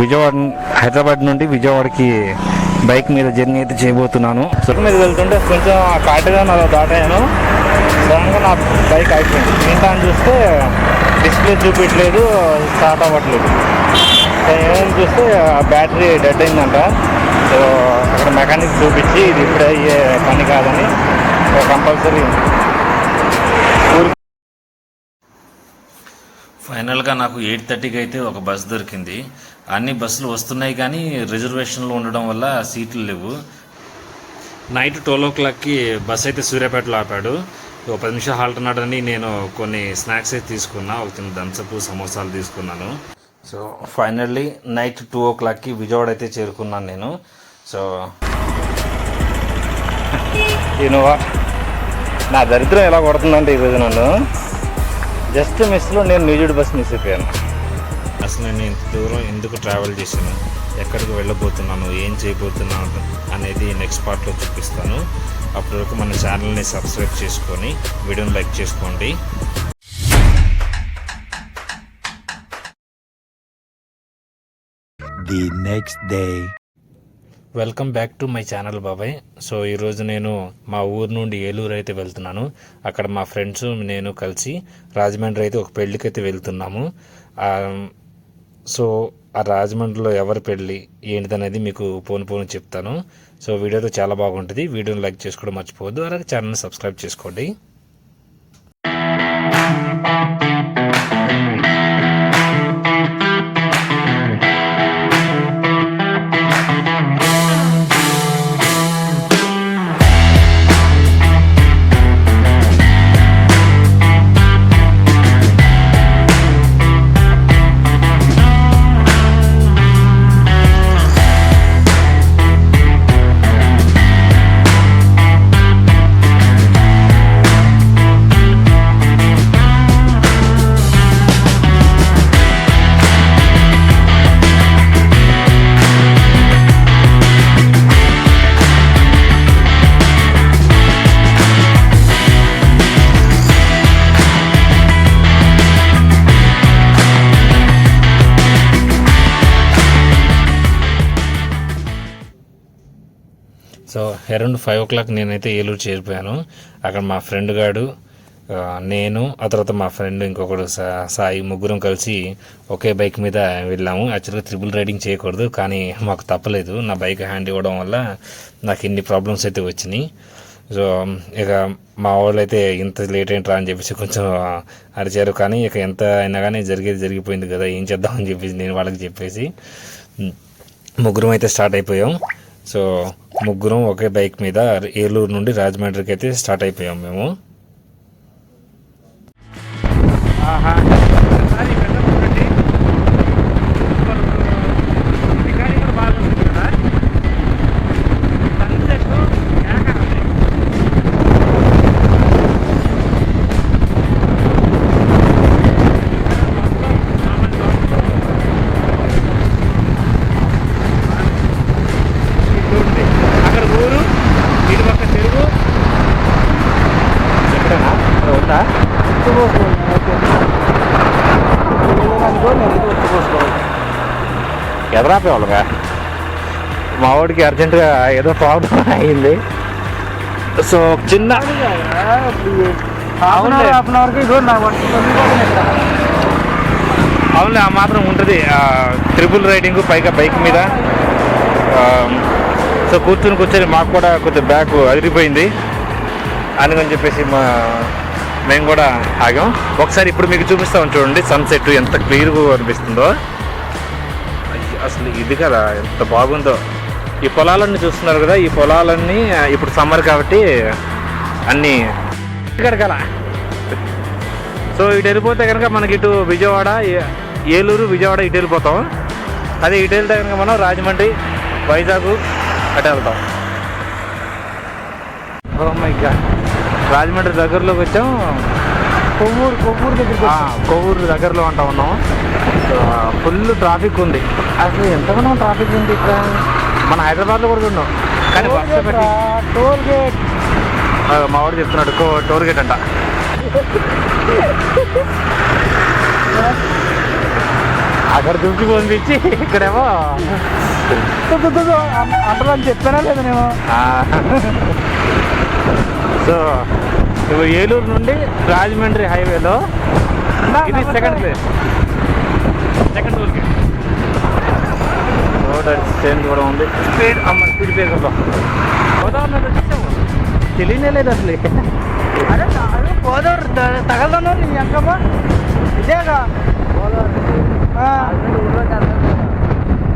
విజయవాడ హైదరాబాద్ నుండి విజయవాడకి బైక్ మీద జర్నీ అయితే చేయబోతున్నాను. సుఖ మీద వెళ్తుంటే కొంచెం కాటుగా నా దాటాను. సడన్గా నా బైక్ అయిపోయింది. ఏంటా అని చూస్తే డిస్ప్లే చూపించలేదు స్టార్ట్ అవ్వట్లేదు. ఏమని చూస్తే ఆ బ్యాటరీ డెడ్ అయిందంట. సో అక్కడ మెకానిక్ చూపించి ఇది ఇప్పుడే అయ్యే పని కాదని కంపల్సరీ ఫైనల్గా నాకు ఎయిట్ థర్టీకి అయితే ఒక బస్ దొరికింది. అన్ని బస్సులు వస్తున్నాయి కానీ రిజర్వేషన్లు ఉండడం వల్ల సీట్లు లేవు. నైట్ ట్వెల్వ్ ఓ క్లాక్కి బస్ అయితే సూర్యాపేటలో ఆపాడు. ఒక పది నిమిషాలు హాల్ట్ ఉన్నాడని నేను కొన్ని స్నాక్స్ అయితే తీసుకున్నా ఒక చిన్న దంచపు సమోసాలు తీసుకున్నాను. సో ఫైనల్లీ నైట్ టూ ఓ క్లాక్కి విజయవాడ అయితే చేరుకున్నాను నేను. సో ఇనోవా నా దరిద్రం ఎలా కొడుతుందంటే ఈరోజు నన్ను జస్ట్ మిస్లో నేను న్యూజుడ్ బస్ మిస్ అయిపోయాను. అసలు నేను ఇంత దూరం ఎందుకు ట్రావెల్ చేశాను? ఎక్కడికి వెళ్ళబోతున్నాను? ఏం చేయబోతున్నాను? అనేది నెక్స్ట్ పార్ట్లో చూపిస్తాను. అప్పటి వరకు మన ఛానల్ని సబ్స్క్రైబ్ చేసుకొని వీడియోని లైక్ చేసుకోండి. The next day. Welcome back to my channel బాబాయ్ సో ఈరోజు నేను మా ఊరు నుండి ఏలూరు అయితే వెళ్తున్నాను. అక్కడ మా ఫ్రెండ్స్ నేను కలిసి రాజమండ్రి అయితే ఒక పెళ్ళికి అయితే వెళ్తున్నాము సో ఆ రాజమండ్రిలో ఎవరి పెళ్ళి ఏంటిదనేది మీకు పోను పోను చెప్తాను. సో వీడియో చాలా బాగుంటుంది. వీడియోని లైక్ చేసుకోవడం మర్చిపోవద్దు. అలాగే ఛానల్ని సబ్స్క్రైబ్ చేసుకోండి. అరౌండ్ ఫైవ్ ఓ క్లాక్ నేనైతే ఏలూరు చేరిపోయాను. అక్కడ మా ఫ్రెండ్ గాడు నేను ఆ తర్వాత మా ఫ్రెండ్ ఇంకొకడు సా- సాయి ముగ్గురం కలిసి ఒకే బైక్ మీద వెళ్ళాము. యాక్చువల్గా త్రిబుల్ రైడింగ్ చేయకూడదు కానీ మాకు తప్పలేదు. నా బైక్ హ్యాండ్ ఇవ్వడం వల్ల నాకు ఇన్ని ప్రాబ్లమ్స్ అయితే వచ్చినాయి. సో ఇక మా వాళ్ళు అయితే ఇంత లేట్ ఏంట్రా అని చెప్పేసి కొంచెం అరిచారు. కానీ ఇక ఎంత అయినా కానీ జరిగేది జరిగిపోయింది కదా ఏం చేద్దామని చెప్పేసి నేను వాళ్ళకి చెప్పేసి ముగ్గురం అయితే స్టార్ట్ అయిపోయాం. సో ముగ్గురం ఒకే బైక్ మీద ఏలూరు నుండి రాజమండ్రికి అయితే స్టార్ట్ అయిపోయాం మేము. ఆహా. ఎదరాపేవాళ్ళగా మా వాడికి అర్జెంటుగా ఏదో ప్రాబ్లం అయింది. సో చిన్న అవునులే. ఆ మాత్రం ఉంటుంది. ట్రిపుల్ రైడింగ్ పైగా బైక్ మీద. సో కూర్చుని కూర్చొని మాకు కూడా కొంచెం బ్యాక్ అదిరిపోయింది. అందుకని చెప్పేసి మా మేము కూడా ఆగాం. ఒకసారి ఇప్పుడు మీకు చూపిస్తాం చూడండి సన్సెట్ ఎంత క్లియర్గా అనిపిస్తుందో. అసలు ఇది కదా ఎంత బాగుందో. ఈ పొలాలన్నీ చూస్తున్నారు కదా ఈ పొలాలన్నీ ఇప్పుడు సమ్మర్ కాబట్టి అన్నీ కల సో ఇటు వెళ్ళిపోతే కనుక మనకి ఇటు విజయవాడ ఏలూరు విజయవాడ ఇటు వెళ్ళిపోతాం. అదే ఇటు వెళ్తే కనుక మనం రాజమండ్రి వైజాగ్ అటు వెళ్తాం. ఓ మై గాడ్ రాజమండ్రి దగ్గరలోకి వచ్చాం. కొవ్వూరు కొవ్వూరు దగ్గర కొవ్వూరు దగ్గరలో అంటా ఉన్నాం. ఫుల్ ట్రాఫిక్ ఉంది. అసలు ఎంతగానో ట్రాఫిక్ ఉంది ఇక్కడ. మన హైదరాబాద్లో కూడా ఉన్నాం. కానీ బస్సు పెట్టి టోల్ గేట్. మా వాడు చెప్తున్నాడు కో- టోల్ గేట్ అంట. అక్కడ దుబ్బి పంపించి ఇక్కడేమో అంటారని చెప్పానా లేదా నేను. సో ఏలూరు నుండి రాజమండ్రి హైవేలో ఇది సెకండ్ ప్లేస్ సెకండ్ ఊరికి రోడ్ చేంజ్ కూడా ఉంది. స్పీడ్ అమ్మ స్పీడ్ బ్రేకర్లో గోదావరి వచ్చేసాము తెలియనే లేదు అసలు. అరే గోదావరి తగలదను నీ ఎంకమ్మ ఇదేగా. ఆ.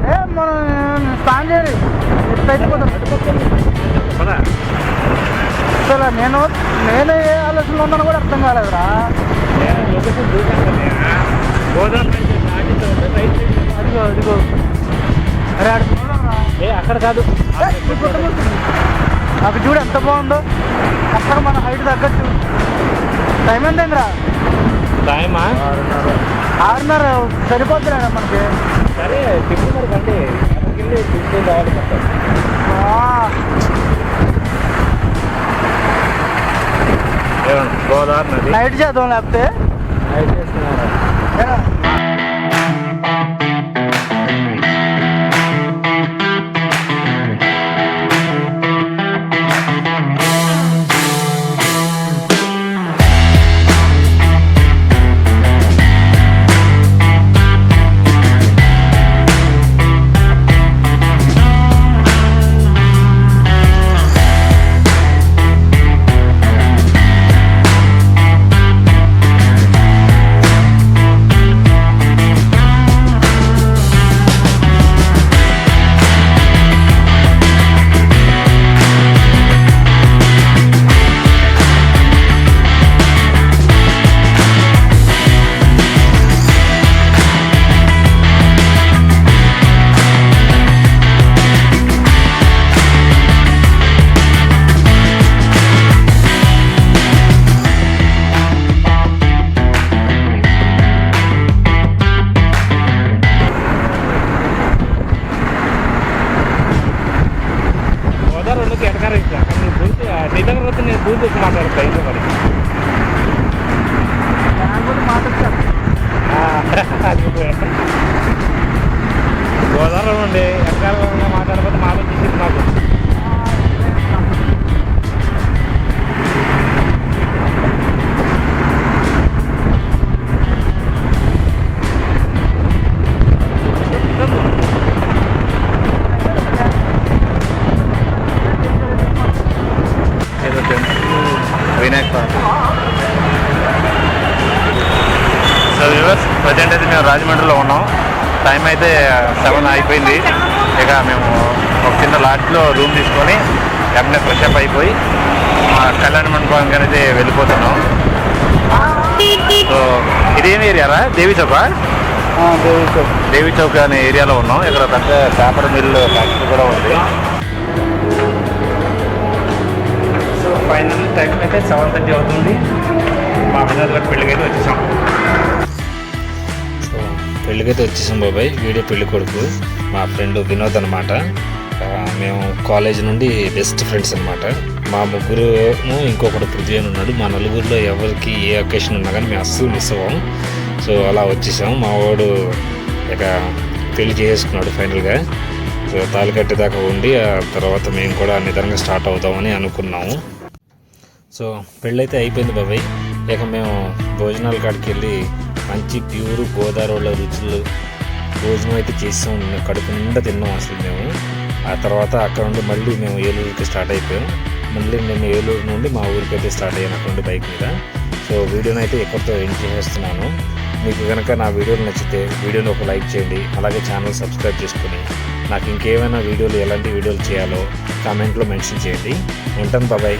ఏ మనం స్నానం చేయాలి. ఎట్లయితే కుదరదు. అసలు నేను నేను ఏ ఆలోచనలో ఉన్నాను కూడా అర్థం కాలేదురా. అదిగో అదిగో. అరే చూడరా? ఏ అక్కడ కాదు. నాకు చూడు ఎంత బాగుందో. అక్కడ మన హైట్ తగ్గట్టు. టైం ఎంతైందిరా? టైమా? ఆరున్నర. సరిపోద్దురా మనకి? సరే తిప్పు మరి బండి. అక్కడికి వెళ్ళి తిప్పుకొని రావాలి గోదావరి నది? నైట్ చేద్దాం లేకపోతే? నైట్ చేస్తున్నారా? గోదావరి అండి ఎక్కడ టైం అయితే సెవెన్ అయిపోయింది. ఇక మేము ఒక చిన్న లాడ్జ్లో రూమ్ తీసుకొని వెంటనే ఫ్రెష్ అప్ అయిపోయి మా కళ్యాణ మండపానికి అనేది వెళ్ళిపోతున్నాం. సో ఇదేం ఏరియారా? దేవి చౌకా? దేవి చౌక్. అనే ఏరియాలో ఉన్నాం. ఇక్కడ పెద్ద పేపర్ మిల్ ఫ్యాక్టరీ కూడా ఉంది. సో ఫైనల్ టైం అయితే సెవెన్ థర్టీ అవుతుంది. మా వినోద్లకు పెళ్ళికి అయితే వచ్చేసాం. పెళ్ళికైతే వచ్చేసాం బాబాయ్. వీడియో పెళ్ళి కొడుకు. మా ఫ్రెండ్ వినోద్ అనమాట మేము కాలేజ్ నుండి బెస్ట్ ఫ్రెండ్స్ అనమాట మా ముగ్గురు ఇంకొకటి పృథ్వీ అని ఉన్నాడు. మా నలుగురిలో ఎవరికి ఏ అకేషన్ ఉన్నా కానీ మేము అస్సలు మిస్ అవ్వం. సో అలా వచ్చేసాం. మా వాడు ఇక పెళ్ళి చేసుకున్నాడు ఫైనల్గా. సో తాళి ఉండి ఆ తర్వాత మేము కూడా నిదానంగా స్టార్ట్ అవుతామని అనుకున్నాము. సో పెళ్ళైతే అయిపోయింది బాబాయ్. ఇక మేము భోజనాల కాడికి వెళ్ళి మంచి ప్యూర్ గోదావరిలో రుచులు భోజనం అయితే చేసాం కడుపు నిండా తిన్నాం అసలు మేము. ఆ తర్వాత అక్కడ నుండి మళ్ళీ మేము ఏలూరుకి స్టార్ట్ అయిపోయాం. మళ్ళీ నేను ఏలూరు నుండి మా ఊరికి అయితే స్టార్ట్ అయ్యాను అక్కడ నుండి బైక్ మీద. సో వీడియోని అయితే ఎక్కడితో ఎండ్ చేసేస్తున్నాను. మీకు కనుక నా వీడియోలు నచ్చితే వీడియోని ఒక లైక్ చేయండి. అలాగే ఛానల్ సబ్స్క్రైబ్ చేసుకుని నాకు ఇంకేమైనా వీడియోలు ఎలాంటి వీడియోలు చేయాలో కామెంట్లో మెన్షన్ చేయండి. ఉంటాను బాబాయ్